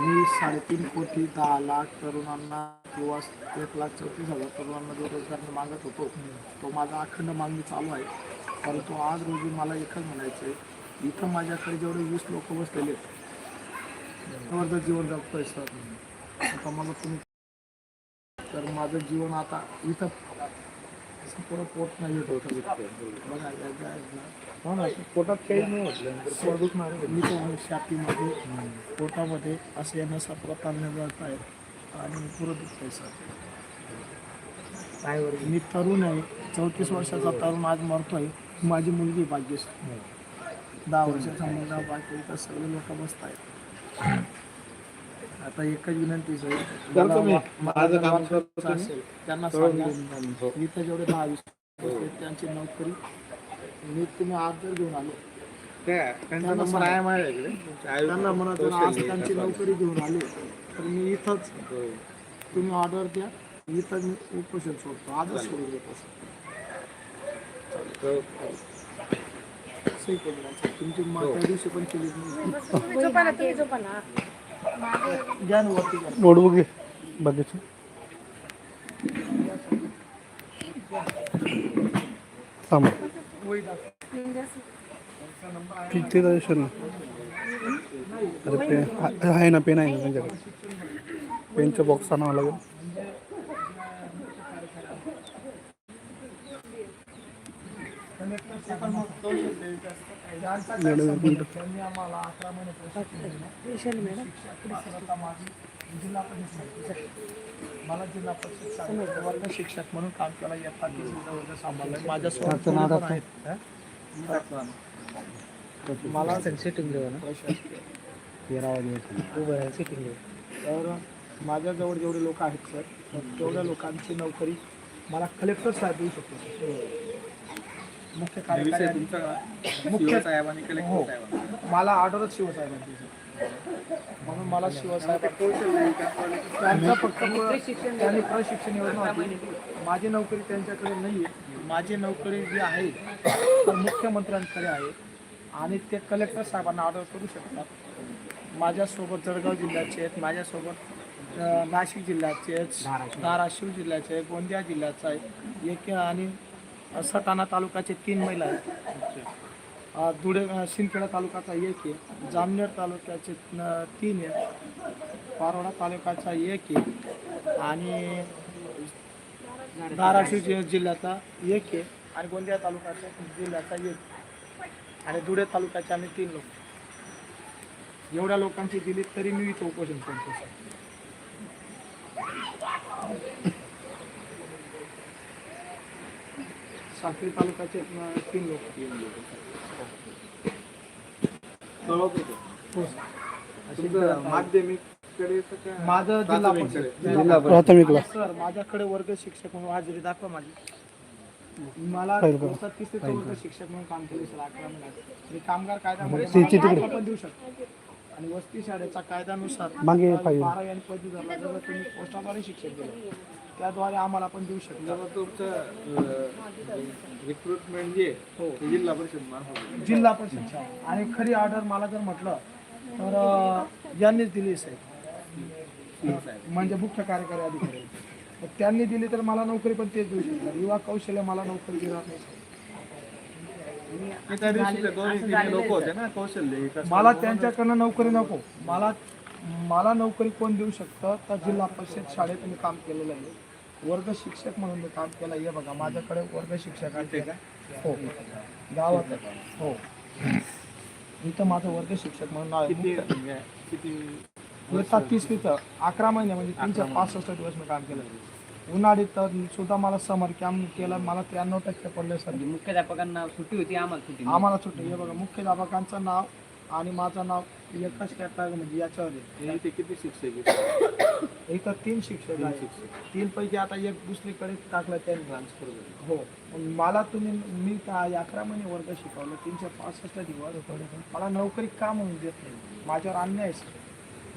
मी साडेतीन कोटी दहा लाख तरुणांना किंवा एक लाख चौतीस हजार तरुणांना जो रोजगार मागत होतो तो माझा अखंड मागणी चालू आहे. परंतु आज रोजी मला एकच म्हणायचं आहे इथं माझ्याकडे जेवढे वीस लोक बसलेले आहेत जर जीवन जगतोय सर. आता मला तुम्ही तर माझं जीवन आता इथं पुढं पोट नाही एकदा हो ना पोटात काही नाही म्हटलं मी तो शापीमध्ये पोटामध्ये असे येण्याचा प्रताप जात आहे आणि पुरं दुखतंय सर काय मी तरुण आहे. चौतीस वर्षाचा तरुण आज मरतोय. माझी मुलगी भाग्यश दहा वर्षाचा मुलगा बाकी सगळे लोक बसत आहेत आता एकच विनंती असेल, त्यांना इथं जेवढे दहा वीस लोकं आहेत, त्यांची नोकरी मी तुम्ही आज जर घेऊन आलो. त्यांना नंबर आहे माझ्याकडे त्यांना म्हणा जर आज त्यांची नोकरी घेऊन आली तर मी इथंच तुम्ही ऑर्डर द्या. इथं मी उपोषण सोडतो. आजच सोडून देतो द्या. तुमची मा- त्या दिवशी पण केली नोटबुक घे. बाकीचं थांबा. ठीक ते ना अरे पेन आहे- ना पेन आहे ना त्यांच्याकडे. बॉक्स आणावा लागेल. त्यांनी आम्हाला अकरा महिने प्रशिक्षण दिलं. शिक्षक माझी जिल्हा परिषद मला जिल्हा परिषद शाळेत वर्ग शिक्षक म्हणून काम केलं इयत्ता तिसरीचा वर्ग सांभाळलाय माझ्या सोबत आहेत हं? मला सेटिंग देऊ ना प्रशासकीय. तेरा वाजे सेटिंग देऊ तर माझ्याजवळ जेवढे लोक आहेत सर तर तेवढ्या लोकांची नोकरी मला कलेक्टर साहेब देऊ शकतो मुख्य कार्यकारी अधिकारी- मुख्य हो. मला ऑर्डरच शिवसाहेबांची सर. म्हणून मला शिवसाहेब त्यांचं फक्त त्यांनी प्रशिक्षण योजना होती. माझी नोकरी त्यांच्याकडे नाही आहे माझी नोकरी जी आहे तर मुख्यमंत्र्यांकडे आहे. आणि ते कलेक्टर साहेबांना ऑर्डर करू शकतात. माझ्यासोबत जळगाव जिल्ह्याचे आहेत. माझ्यासोबत अ, नाशिक जिल्ह्याचे आहेत. धाराशिव जिल्ह्याचे आहे गोंदिया जिल्ह्याचा आहे. एक आणि सटाणा तालुक्याचे तीन महिला आहेत. धुळे शिंदखेडा तालुक्याचा एक आहे. जामनेर तालुक्याचे तीन आहे. पारोडा तालुक्याचा एक आहे. आणि धाराशिव जिल्ह्याचा एक आहे. आणि गोंदिया तालुक्याचा जिल्ह्याचा एक आणि धुळे तालुक्याचे आम्ही तीन लोक एवढ्या लोकांची दिली तरी मी चौकशी उपोषण करतो साखरी तालुक्याचे तीन लोक. हो सर. माध्यमिक माझं जिल्हा परिषद. जिल्हा प्राथमिकला सर माझ्याकडे वर्ग शिक्षक म्हणून हजेरी दाखवा माझी. मला तीस ते वर्ग शिक्षक म्हणून काम केले सर अकरा महिन्यात. मी कामगार कायद्यामध्ये मला. दाखला पण देऊ शकतो. आणि वस्ती शाळेचा कायद्यानुसार मागे आणि पदवी धरला जर तुम्ही पोस्टाद्वारे शिक्षण दिलं. त्याद्वारे आम्हाला पण देऊ शकतो तुमचं रिक्रुटमेंट जे हो. जिल्हा परिषद मार्फत जिल्हा. आणि खरी ऑर्डर मला जर म्हटलं तर यांनीच दिली साहेब. म्हणजे मुख्य कार्यकारी अधिकारी. त्यांनी दिली तर मला नोकरी पण तेच देऊ शकतात. युवा कौशल्य मला नोकरी देणार नाही. मला त्यांच्याकडनं नोकरी नको. मला मला नोकरी कोण देऊ शकतं? तर जिल्हा परिषद शाळेत मी काम केलेलं आहे. वर्ग शिक्षक म्हणून मी काम केलं. हे बघा माझ्याकडे वर्ग शिक्षक आहे हो. गावात. हो. इथं माझं वर्ग शिक्षक म्हणून नाव आहे. किती म्हणजे इयत्ता तीस तिथं. अकरा महिने म्हणजे तीनशे पासष्ट दिवस मी काम केलं. उन्हाळीत तर सुद्धा मला समर कॅम्प केलं. मला त्र्याण्णव टक्के पडले सर. मुख्याध्यापकांना सुट्टी होती आम्हाला सुट्टी आम्हाला सुट्टी. हे बघा मुख्याध्यापकांचं नाव आणि माझं नाव एकच कॅटॅग म्हणजे याच्यावर आहे. इथे किती शिक्षक आहेत? इथं तीन शिक्षक आहेत. तीन पैकी आता एक दुसरीकडे टाकलं त्यांनी ट्रान्सफर हो. मग मला तुम्ही मी काय अकरा महिने वर्ग शिकवलं तीनशे पासष्ट दिवस. मला नोकरी का म्हणून देत नाही? माझ्यावर अन्याय आहे.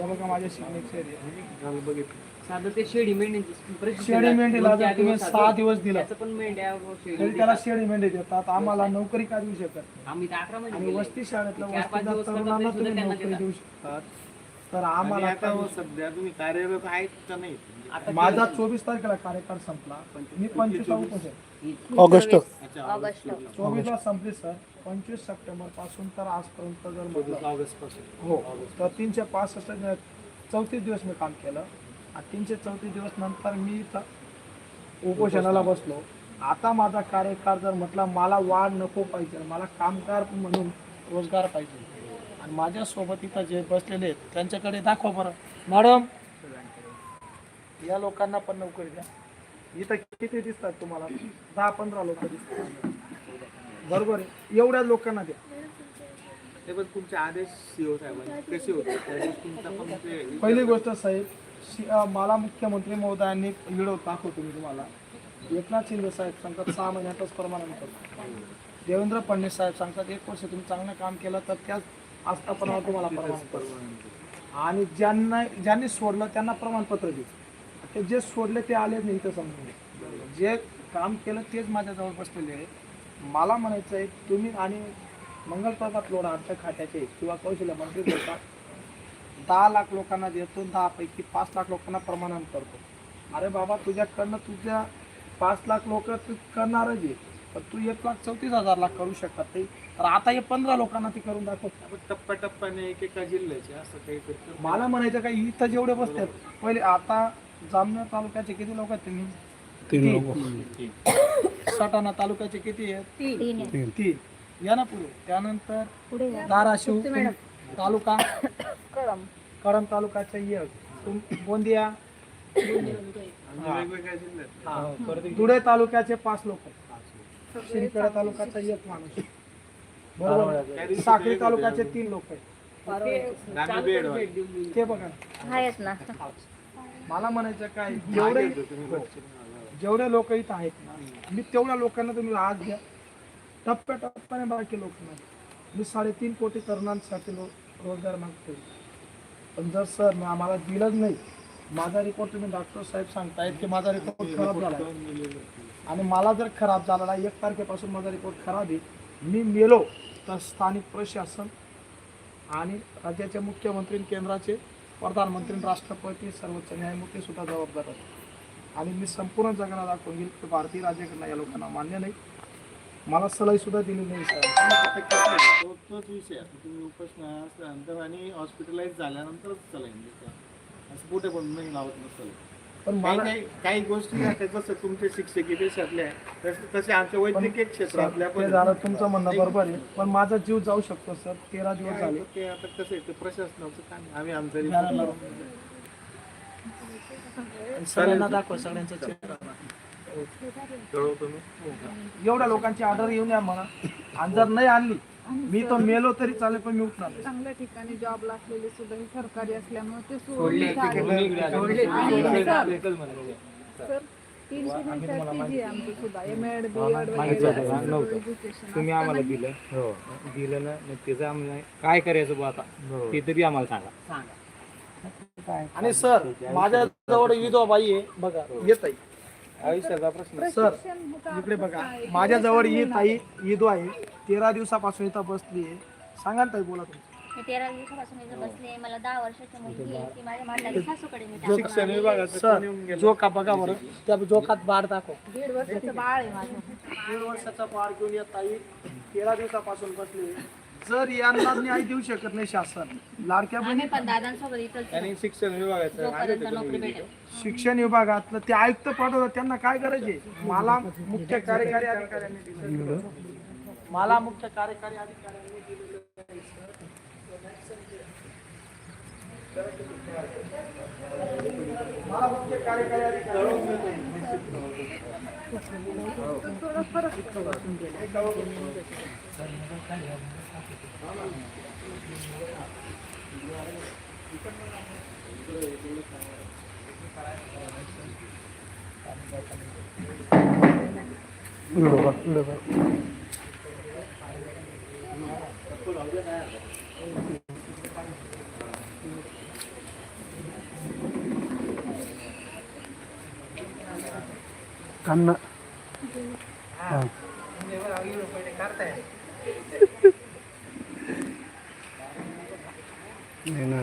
या बघा माझ्या सिग्नेचर आहे. बघितलं. साधं ते शेळी मेंढ्यांची शेळी मेंढीला जर तुम्ही सहा दिवस दिला त्याचं पण मेंढ्या तरी त्याला शेळी मेंढी देतात. आम्हाला नोकरी का देऊ शकत आम्ही तर अकरा महिने आणि केले. वस्ती शाळेतल्या चार पाच वस्तीदार दिवस करतात तरुणांना तरी तुम्ही सुद्धा नोकरी त्यांना देऊ शकतात. तर आणि आम्हाला आता सध्या तुम्ही कार्यरत आहेत का नाही? आता माझा चोवीस तारखेला कार्यकाळ संपला. मी पंचवीस ऑगस्ट. अच्छा ऑगस्ट. चोवीसला संपली सर. पंचवीस सप्टेंबरपासून तर आजपर्यंत जर म्हटलं. ऑगस्टपासून हो. तर तीनशे पासष्ट चौतीस दिवस मी काम केलं. तीनशे चौतीस दिवस नंतर मी इथं उपोषणाला बसलो. आता माझा कार्यकाळ जर म्हटला मला वाढ नको पाहिजे मला कामगार म्हणून रोजगार पाहिजे. आणि माझ्यासोबत इथं जे बसलेले आहेत त्यांच्याकडे दाखवा बरं. मॅडम या लोकांना पण नोकरी द्या. इथं किती दिसतात तुम्हाला? दहा पंधरा लोक दिसतात. बरोबर आहे. एवढ्या लोकांना द्या. ते पण तुमचे आदेश सीओ साहेबांचे. कसे होते? पण ते पहिली गोष्ट साहेब मला मुख्यमंत्री महोदयांनी व्हिडिओ दाखवतो मी तुम्हाला. एकनाथ शिंदे साहेब सांगतात सहा महिन्यातच परमानंट करतो देवेंद्र फडणवीस साहेब सांगतात एक वर्ष तुम्ही चांगलं काम केलं तर त्याच आस्थापनावर तुम्हाला प्रमाणपत्र आणि ज्यांना ज्यांनी सोडलं त्यांना प्रमाणपत्र देऊ ते जे सोडले ते आले नाही इथं समजून जे काम केलं तेच माझ्याजवळ बसलेले आहे. मला म्हणायचं आहे तुम्ही आणि मंगलप्रभात लोढा आमच्या खात्याचे किंवा कौशल्य मंत्री बोलतात दहा लाख लोकांना देतो दहा पैकी पाच लाख लोकांना प्रमाणात करतो. अरे बाबा तुझ्याकडनं तुझ्या पाच लाख लोक तू करणारच आहे. पण तू एक लाख चौतीस हजार लाख करू शकत नाही. तर आता हे पंधरा लोकांना ते करून दाखव. टप्प्याटप्प्याने एकेका जिल्ह्याचे असं काही करतो मला म्हणायचं काय इथं जेवढे बसतात पहिले आता जामनेर तालुक्याचे किती लोक आहेत तुम्ही? तीन लोक. सटाणा तालुक्याचे किती आहेत? तीन. तीन. तीन. या ना पुढे. त्यानंतर. धाराशिव तालुका. कळम कळंब तालुक्याचा एक तुम- गोंदिया. वेगवेगळ्या जिल्ह्यात. हा. धुळे तालुक्याचे पाच लोक शिंदखेडा तालुक्याचा एक माणूस. बरोबर? साखळी तालुक्याचे तीन लोक आहेत. बेड. ते बघा आहेत ना. मला म्हणायचं काय जेवढे जेवढे लोक इथं आहेत ना मी तेवढ्या लोकांना तुम्ही आज द्या टप्प्याटप्प्याने बाकी लोकांना द्या. मी साडेतीन कोटी तरुणांसाठी रो रोजगार मागतो पण जर सर आम्हाला दिलंच नाही माझा रिपोर्ट तुम्ही डॉक्टर साहेब सांगतायत की माझा रिपोर्ट खराब झाला. आणि मला जर खराब झाला एक तारखेपासून माझा रिपोर्ट खराब आहे. मी मेलो तर स्थानिक प्रशासन आणि राज्याचे मुख्यमंत्री केंद्राचे प्रधानमंत्री राष्ट्रपती सर्वोच्च न्यायमूर्ती सुद्धा जबाबदार आहेत. आणि मी संपूर्ण जगाला दाखवून घेईल की भारतीय राज्यघटना या लोकांना मान्य नाही. मला सलाही सुद्धा दिली नाही सर तो- तोच विषय आता तुम्ही उपासना असल्यानंतर आणि हॉस्पिटलाइज झाल्यानंतरच चलाईन देता. असं कुठे पण नाही लावत नसेल पण काही मला काही काही गोष्टी आता जसं तुमचे शिक्षकी पेशातले आहे तसे तसे आमच्या वैद्यकीय क्षेत्रातल्या ते पण झालं तुमचं म्हणणं बरोबर आहे. पण माझा जीव जाऊ शकतो सर. तेरा दिवस काय झाले. ते आता कसं आहे ते प्रशासनाचं काम आहे. आम्ही आमचं report लावून. सगळ्यांना दाखवा सगळ्यांचा मी. एवढ्या लोकांची ऑर्डर येऊन या म्हणा. आणि जर नाही आणली मी तर मेलो तरी चालेल पण मी उठणार नाही. चांगल्या ठिकाणी जॉबला असलेले सुद्धा हे सरकारी असल्यामुळे ते सोडले, सर, तीनशे आहे आमची सुद्धा. एम एड बी एड वगैरे तुम्ही आम्हाला दिलं. दिलं ना मग त्याचं आम्हाला काय करायचं बुवा आता? ते तरी आम्हाला सांगा. आणि सर माझ्या जवळ विधवा बाई आहे. बघा येत आहे. आयुष्याचा प्रश्न. सर इकडे बघा. काय? माझ्या जवळ ही ताई ईदो आहे. तेरा दिवसापासून इथं बसली आहे. सांगा ना ताई बोला तुम्ही. मी तेरा दिवसापासून इथं बसले मला दहा वर्षाची मुलगी आहे. ती माझ्या म्हातारी सासूकडे मी टाकून शिक्षण आली. विभागाचं सर कोणी येऊन गेलं? जोका बघा बरं. त्या जोकात दाखव. दीड वर्षाचं बाळ आहे माझं. दीड वर्षाचा बाळ घेऊन येत ताई. तेरा दिवसापासून बसली जर यांना न्याय देऊ शकत नाही शासन लाडक्या आम्ही बहिणी पण दादांसोबत इथंच आणि शिक्षण विभागाचं आले जोपर्यंत होते नोकरी कोणी भेटेल. शिक्षण विभागातलं ते आयुक्त पाठवतात त्यांना काय गरज आहे? मला मुख्य कार्यकारी अधिकाऱ्यांनी दिलेलं मला मुख्य कार्यकारी अधिकाऱ्यांनी दिलेलं आहे, सर. मला मुख्य कार्यकारी अधिकारी Gracias. कान्ना हा. नाही ना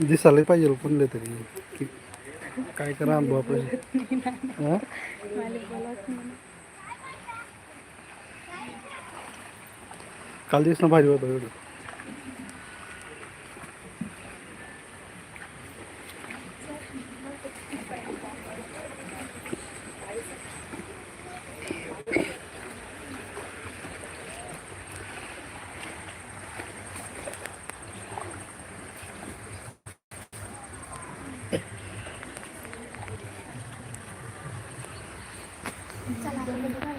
दिसायला पाहिजे कोणले तरी की काय करा अनुभव आपले हां मला बोलावंच नाही. काल दिवस भारी होता एवढं 再来一个